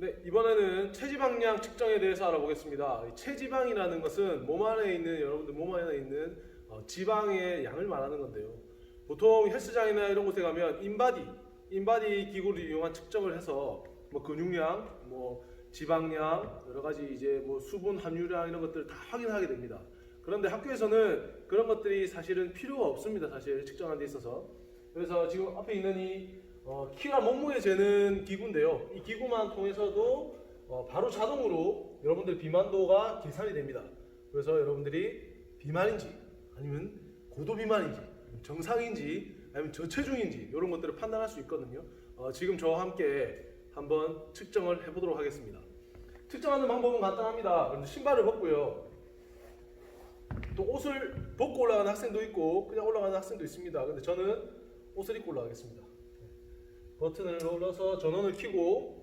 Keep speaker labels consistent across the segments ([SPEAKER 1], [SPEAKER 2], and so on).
[SPEAKER 1] 네, 이번에는 체지방량 측정에 대해서 알아보겠습니다. 이 체지방이라는 것은 몸 안에 있는 여러분들 몸 안에 있는 어, 지방의 양을 말하는 건데요. 보통 헬스장이나 이런 곳에 가면 인바디, 인바디 기구를 이용한 측정을 해서 뭐 근육량, 뭐 지방량, 여러 가지 이제 뭐 수분 함유량 이런 것들을 다 확인하게 됩니다. 그런데 학교에서는 그런 것들이 사실은 필요가 없습니다. 사실 측정하는 데 있어서. 그래서 지금 앞에 있는 이 어, 키와 몸무게 재는 기구인데요. 이 기구만 통해서도 어, 바로 자동으로 여러분들 비만도가 계산이 됩니다. 그래서 여러분들이 비만인지 아니면 고도 비만인지 정상인지 아니면 저체중인지 이런 것들을 판단할 수 있거든요. 어, 지금 저와 함께 한번 측정을 해보도록 하겠습니다. 측정하는 방법은 간단합니다. 신발을 벗고요. 또 옷을 벗고 올라가는 학생도 있고 그냥 올라가는 학생도 있습니다. 근데 저는 옷을 입고 올라가겠습니다. 버튼을 눌러서 전원을 켜고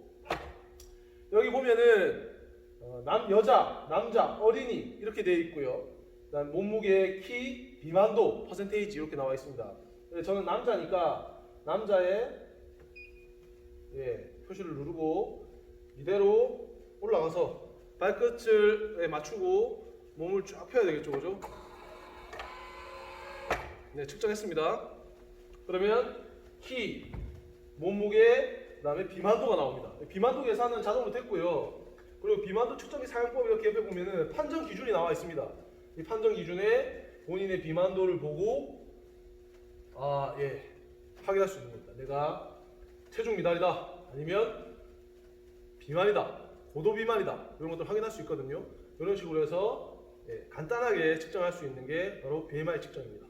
[SPEAKER 1] 여기 보면은 어, 남 여자, 남자, 어린이 이렇게 되어 있고요. 그다음 몸무게, 키, 비만도, 퍼센테이지 이렇게 나와 있습니다. 저는 남자니까 남자의 예, 표시를 누르고 이대로 올라가서 발끝을 맞추고 몸을 쫙 펴야 되겠죠, 그죠? 네, 측정했습니다. 그러면 키, 몸무게, 그 다음에 비만도가 나옵니다. 비만도 계산은 자동으로 됐고요. 그리고 비만도 측정기 사용법 이렇게 옆에 보면은 판정 기준이 나와 있습니다. 이 판정 기준에 본인의 비만도를 보고 아, 예. 확인할 수 있는 겁니다. 내가 체중 미달이다. 아니면 비만이다. 고도 비만이다. 이런 것들 확인할 수 있거든요. 이런 식으로 해서 예, 간단하게 측정할 수 있는 게 바로 BMI 측정입니다.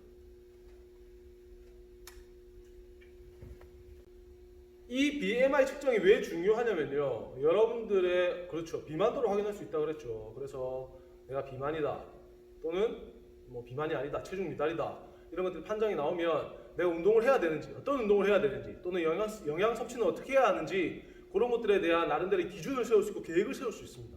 [SPEAKER 1] 이 BMI 측정이 왜 중요하냐면요. 여러분들의 그렇죠. 비만도를 확인할 수 있다 그랬죠. 그래서 내가 비만이다 또는 뭐 비만이 아니다. 체중 미달이다. 이런 것들 판정이 나오면 내가 운동을 해야 되는지 어떤 운동을 해야 되는지 또는 영양, 영양 섭취는 어떻게 해야 하는지 그런 것들에 대한 나름대로 기준을 세울 수 있고 계획을 세울 수 있습니다.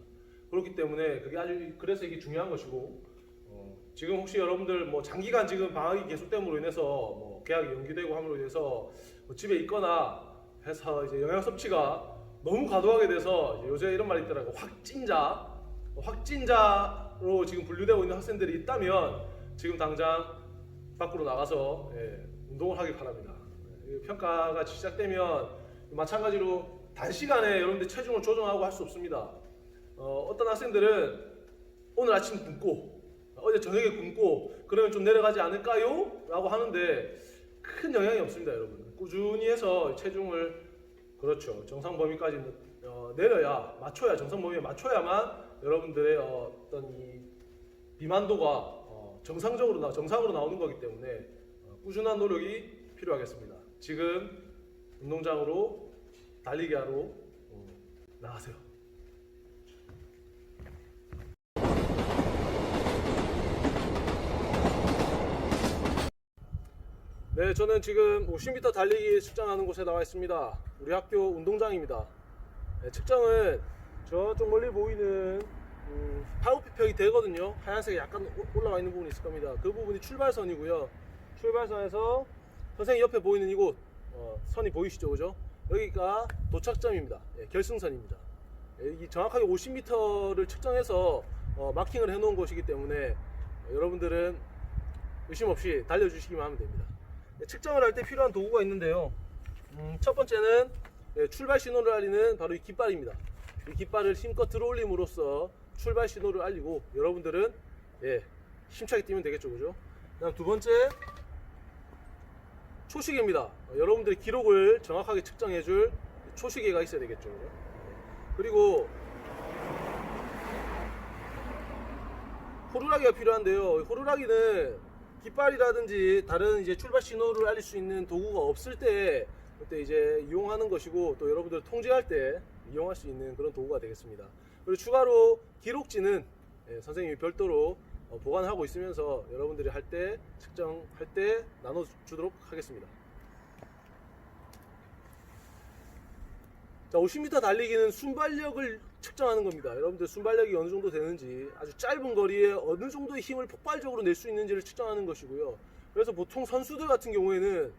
[SPEAKER 1] 그렇기 때문에 그게 아주 그래서 이게 중요한 것이고 어, 지금 혹시 여러분들 뭐 장기간 지금 방학이 계속됨으로 인해서 뭐 계약이 연기되고 함으로 인해서 뭐 집에 있거나 해서 이제 영양 섭취가 너무 과도하게 돼서 요새 이런 말이 있더라고 확진자 확진자로 지금 분류되고 있는 학생들이 있다면 지금 당장 밖으로 나가서 예, 운동을 하길 바랍니다. 예, 평가가 시작되면 마찬가지로 단시간에 여러분들 체중을 조정하고 할 수 없습니다. 어, 어떤 학생들은 오늘 아침 굶고 어제 저녁에 굶고 그러면 좀 내려가지 않을까요? 라고 하는데 큰 영향이 없습니다, 여러분. 꾸준히 해서 체중을 그렇죠 정상 범위까지 어, 내려야 맞춰야 정상 범위에 맞춰야만 여러분들의 어, 어떤 이 비만도가 어, 정상적으로 나 정상으로 나오는 거기 때문에 어, 꾸준한 노력이 필요하겠습니다. 지금 운동장으로 달리기 하러 어, 나가세요. 네, 저는 지금 50m 달리기 측정하는 곳에 나와 있습니다. 우리 학교 운동장입니다. 네, 측정은 저쪽 멀리 보이는 음, 파우피평이 되거든요. 하얀색이 약간 오- 올라가 있는 부분이 있을 겁니다. 그 부분이 출발선이고요. 출발선에서 선생님 옆에 보이는 이곳 어, 선이 보이시죠, 그죠? 여기가 도착점입니다. 예, 결승선입니다. 예, 이 정확하게 50m를 측정해서 어, 마킹을 해놓은 곳이기 때문에 어, 여러분들은 의심 없이 달려주시기만 하면 됩니다. 네, 측정을 할 때 필요한 도구가 있는데요. 음, 첫 번째는 예, 출발 신호를 알리는 바로 이 깃발입니다. 이 깃발을 힘껏 들어올림으로써 출발 신호를 알리고 여러분들은 예, 힘차게 뛰면 되겠죠, 그죠? 그다음 두 번째 초시계입니다. 어, 여러분들의 기록을 정확하게 측정해줄 초시계가 있어야 되겠죠, 그죠? 예. 그리고 호루라기가 필요한데요. 호루라기는 깃발이라든지 다른 이제 출발 신호를 알릴 수 있는 도구가 없을 때 그때 이제 이용하는 것이고 또 여러분들 통제할 때 이용할 수 있는 그런 도구가 되겠습니다. 그리고 추가로 기록지는 예, 선생님이 별도로 어, 보관하고 있으면서 여러분들이 할 때 측정할 때 나눠 주도록 하겠습니다. 자, 50m 달리기는 순발력을 측정하는 겁니다. 여러분들 순발력이 어느 정도 되는지 아주 짧은 거리에 어느 정도의 힘을 폭발적으로 낼 수 있는지를 측정하는 것이고요. 그래서 보통 선수들 같은 경우에는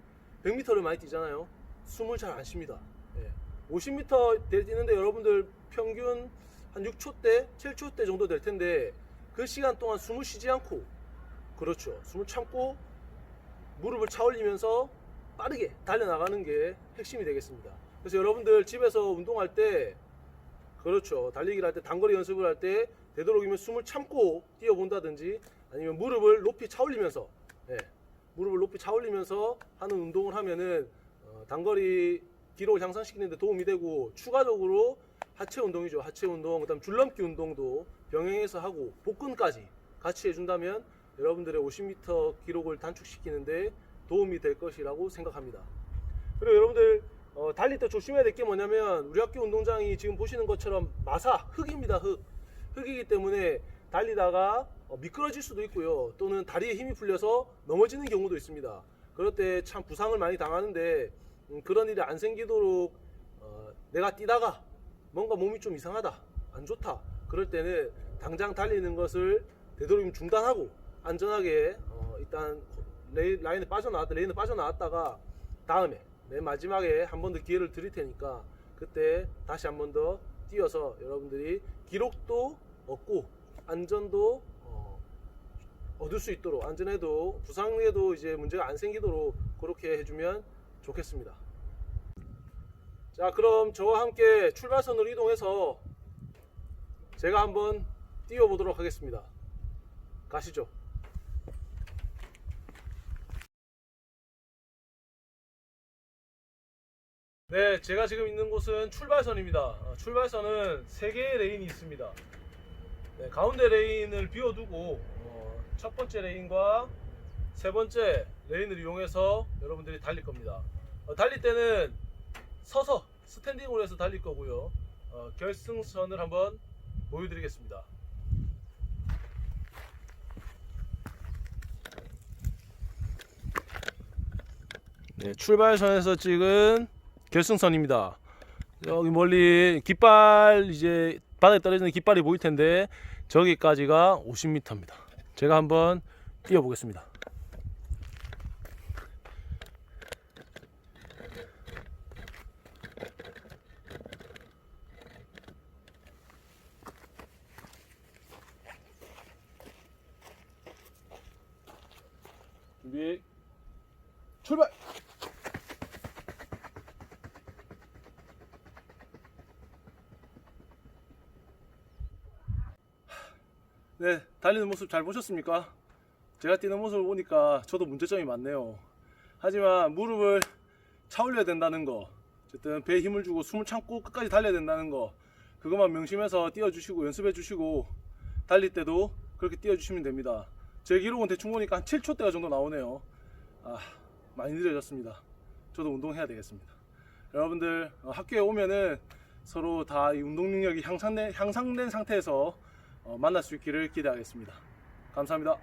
[SPEAKER 1] 100m를 많이 뛰잖아요. 숨을 잘 안 쉽니다. 예. 50m 되는데 여러분들 평균 한 6초대, 7초대 정도 될 텐데 그 시간 동안 숨을 쉬지 않고 그렇죠. 숨을 참고 무릎을 차 올리면서 빠르게 달려나가는 게 핵심이 되겠습니다. 그래서 여러분들 집에서 운동할 때 그렇죠. 달리기를 할 때 단거리 연습을 할 때 되도록이면 숨을 참고 뛰어본다든지 아니면 무릎을 높이 차 올리면서 예, 무릎을 높이 차 올리면서 하는 운동을 하면은 어, 단거리 기록을 향상시키는 데 도움이 되고 추가적으로 하체 운동이죠. 하체 운동, 그다음 줄넘기 운동도 병행해서 하고 복근까지 같이 해준다면 여러분들의 50m 기록을 단축시키는데 도움이 될 것이라고 생각합니다. 그리고 여러분들 어, 달릴 때 조심해야 될 게 뭐냐면 우리 학교 운동장이 지금 보시는 것처럼 마사 흙입니다. 흙 흙이기 때문에 달리다가 어, 미끄러질 수도 있고요. 또는 다리에 힘이 풀려서 넘어지는 경우도 있습니다. 그럴 때 참 부상을 많이 당하는데 음, 그런 일이 안 생기도록 어, 내가 뛰다가 뭔가 몸이 좀 이상하다, 안 좋다. 그럴 때는 당장 달리는 것을 되도록이면 중단하고 안전하게 어, 일단 레인, 라인에 빠져나왔다, 레인에 빠져나왔다가 다음에 맨 마지막에 한 번 더 기회를 드릴 테니까 그때 다시 한 번 더 뛰어서 여러분들이 기록도 얻고 안전도 어, 얻을 수 있도록 안전에도 부상에도 이제 문제가 안 생기도록 그렇게 해주면 좋겠습니다. 자 그럼 저와 함께 출발선으로 이동해서 제가 한번 뛰어보도록 하겠습니다. 가시죠. 네, 제가 지금 있는 곳은 출발선입니다. 어, 출발선은 세 개의 레인이 있습니다. 네, 가운데 레인을 비워두고 어, 첫 번째 레인과 세 번째 레인을 이용해서 여러분들이 달릴 겁니다. 어, 달릴 때는 서서 스탠딩으로 해서 달릴 거고요. 어, 결승선을 한번 보여드리겠습니다. 네, 출발선에서 찍은 결승선입니다. 여기 멀리 깃발 이제 바닥에 떨어지는 깃발이 보일 텐데 저기까지가 50m입니다. 제가 한번 뛰어 보겠습니다. 준비 출발! 네, 달리는 모습 잘 보셨습니까? 제가 뛰는 모습을 보니까 저도 문제점이 많네요. 하지만 무릎을 차 올려야 된다는 거, 어쨌든 배에 힘을 주고 숨을 참고 끝까지 달려야 된다는 거, 그것만 명심해서 뛰어주시고 연습해 주시고 달릴 때도 그렇게 뛰어주시면 됩니다. 제 기록은 대충 보니까 한 7초대가 정도 나오네요. 아, 많이 느려졌습니다. 저도 운동해야 되겠습니다. 여러분들 어, 학교에 오면은 서로 다이 운동 능력이 향상된, 향상된 상태에서 어, 만날 수 있기를 기대하겠습니다. 감사합니다.